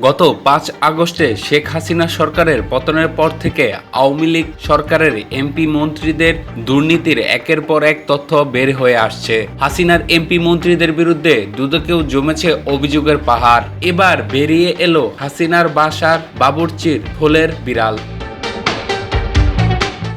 গত পাঁচ আগস্টে শেখ হাসিনা সরকারের পতনের পর থেকে আওয়ামী লীগ সরকারের এমপি মন্ত্রীদের দুর্নীতির একের পর এক তথ্য বের হয়ে আসছে। হাসিনার এমপি মন্ত্রীদের বিরুদ্ধে দুদকেও জমেছে অভিযোগের পাহাড়। এবার বেরিয়ে এলো হাসিনার বাসার বাবুর্চির ফুলের বিড়াল।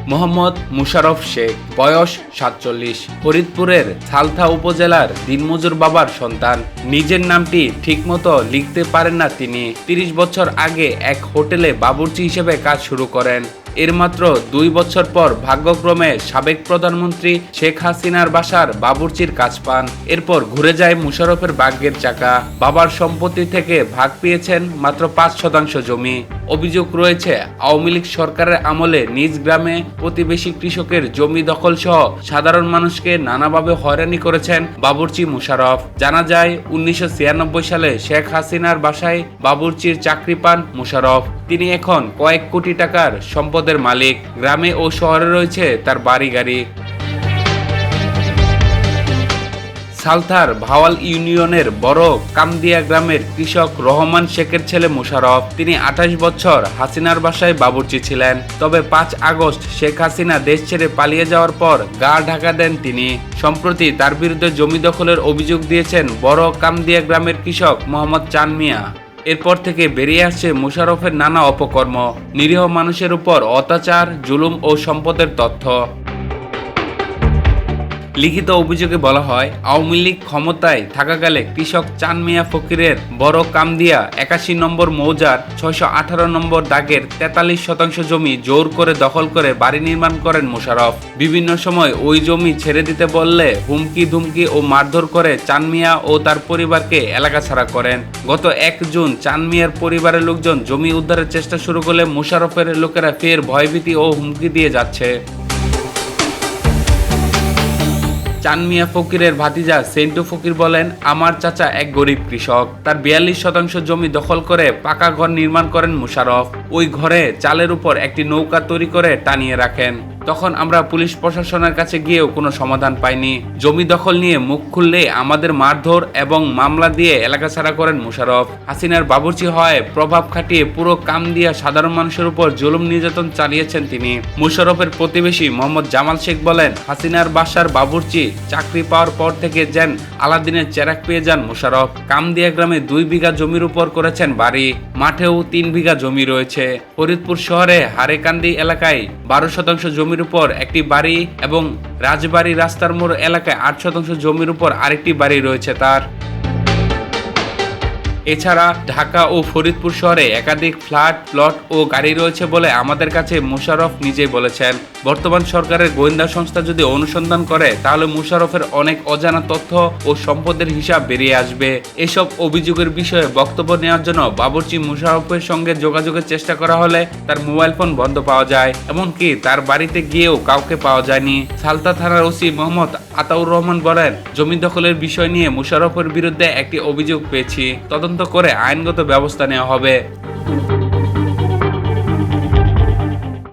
মোহাম্মদ মুশারফ শেখ, বয়স সাতচল্লিশ। ফরিদপুরের সালথা উপজেলার দিনমজুর বাবার সন্তান। নিজের নামটি ঠিকমতো লিখতে পারেন না তিনি। তিরিশ বছর আগে এক হোটেলে বাবুর্চি হিসেবে কাজ শুরু করেন। এর মাত্র দুই বছর পর ভাগ্যক্রমে সাবেক প্রধানমন্ত্রী শেখ হাসিনার বাসার বাবুর্চির কাজ পান। এরপর ঘুরে যায় মুশারফের ভাগ্যের চাকা। বাবার সম্পত্তি থেকে ভাগ পেয়েছেন মাত্র পাঁচ শতাংশ জমি। অভিযোগ রয়েছে, আওয়ামী লীগ সরকারের আমলে নিজ গ্রামে প্রতিবেশী কৃষকের জমি দখল সহ সাধারণ মানুষকে নানাভাবে হয়রানি করেছেন বাবুর্চি মুশারফ। জানা যায়, উনিশশো ছিয়ানব্বই সালে শেখ হাসিনার বাসায় বাবুর্চির চাকরি পান মুশারফ। তিনি এখন কয়েক কোটি টাকার সম্পদের মালিক, গ্রামে ও শহরে রয়েছে তার বাড়ি গাড়ি সালথার ভাওয়াল ইউনিয়নের বড় কামদিয়া গ্রামের কৃষক রহমান শেখের ছেলে মুশারফ, তিনি আঠাশ বছর হাসিনার বাসায় বাবুর্চি ছিলেন। তবে পাঁচ আগস্ট শেখ হাসিনা দেশ ছেড়ে পালিয়ে যাওয়ার পর গা ঢাকা দেন তিনি। সম্প্রতি তার বিরুদ্ধে জমি দখলের অভিযোগ দিয়েছেন বড় কামদিয়া গ্রামের কৃষক মোহাম্মদ চান মিয়া। এরপর থেকে বেরিয়ে আসছে মুশারফের নানা অপকর্ম, নিরীহ মানুষের উপর অত্যাচার, জুলুম ও সম্পদের তথ্য। লিখিত অভিযোগে বলা হয়, আওয়ামী লীগ ক্ষমতায় থাকাকালে কৃষক চান মিয়া ফকিরের বড় কামদিয়া একাশি নম্বর মৌজার ছয়শো আঠারো নম্বর দাগের তেতাল্লিশ শতাংশ জমি জোর করে দখল করে বাড়ি নির্মাণ করেন মোশারফ বিভিন্ন সময় ওই জমি ছেড়ে দিতে বললে হুমকি ধুমকি ও মারধর করে চান মিয়া ও তার পরিবারকে এলাকা ছাড়া করেন। গত এক জুন চান মিয়ার পরিবারের লোকজন জমি উদ্ধারের চেষ্টা শুরু করলে মোশারফের লোকেরা ফের ভয়ভীতি ও হুমকি দিয়ে যাচ্ছে। চানমিয়া ফকিরের ভাতিজা সেন্টু ফকির বলেন, আমার চাচা এক গরিব কৃষক। তার বিয়াল্লিশ শতাংশ জমি দখল করে পাকা ঘর নির্মাণ করেন মুশারফ। ওই ঘরে চালের উপর একটি নৌকা তৈরি করে টানিয়ে রাখেন। তখন আমরা পুলিশ প্রশাসনের কাছে গিয়েও কোনো সমাধান পাইনি। জমি দখল নিয়ে মুখ খুললে আমাদের মারধর এবং মামলা দিয়ে এলাকা ছাড়া করেন মুশারফ হাসিনার বাবুর্চি হয় প্রভাব খাটিয়ে পুরো কাম দিয়া সাধারণ মানুষের উপর জুলুম নির্যাতন চালিয়েছেন তিনি। মুশারফের প্রতিবেশী মোহাম্মদ জামাল শেখ বলেন, হাসিনার বাসার বাবুর্চি চাকরি পাওয়ার পর থেকে যেন আলাদিনের চেরাক পেয়ে যান মুশারফ কামদিয়া গ্রামে দুই বিঘা জমির উপর করেছেন বাড়ি। মাঠেও তিন বিঘা জমি রয়েছে। ফরিদপুর শহরে হারেকান্দি এলাকায় বারো শতাংশ জমির উপর একটি বাড়ি এবং রাজবাড়ি রাস্তার মোড় এলাকায় আট শতাংশ জমির উপর আরেকটি বাড়ি রয়েছে তার। এছাড়া ঢাকা ও ফরিদপুর শহরে একাধিক ফ্ল্যাট, প্লট ও গাড়ি রয়েছে বলে আমাদের কাছে মুশারফ নিজেই বলেছেন। বর্তমান সরকারের গোয়েন্দা সংস্থা যদি অনুসন্ধান করে, তাহলে মুশারফের অনেক অজানা তথ্য ও সম্পদের হিসাব বেরিয়ে আসবে। এসব অভিযোগের বিষয়ে বক্তব্য নেওয়ার জন্য বাবুর্চি মুশারফের সঙ্গে যোগাযোগের চেষ্টা করা হলে তার মোবাইল ফোন বন্ধ পাওয়া যায়, এমনকি তার বাড়িতে গিয়েও কাউকে পাওয়া যায়নি। সালতা থানার ওসি মোহাম্মদ আতাউর রহমান বলেন, জমি দখলের বিষয় নিয়ে মুশারফের বিরুদ্ধে একটি অভিযোগ পেয়েছি। তদন্ত করে আইনগত ব্যবস্থা নেওয়া হবে।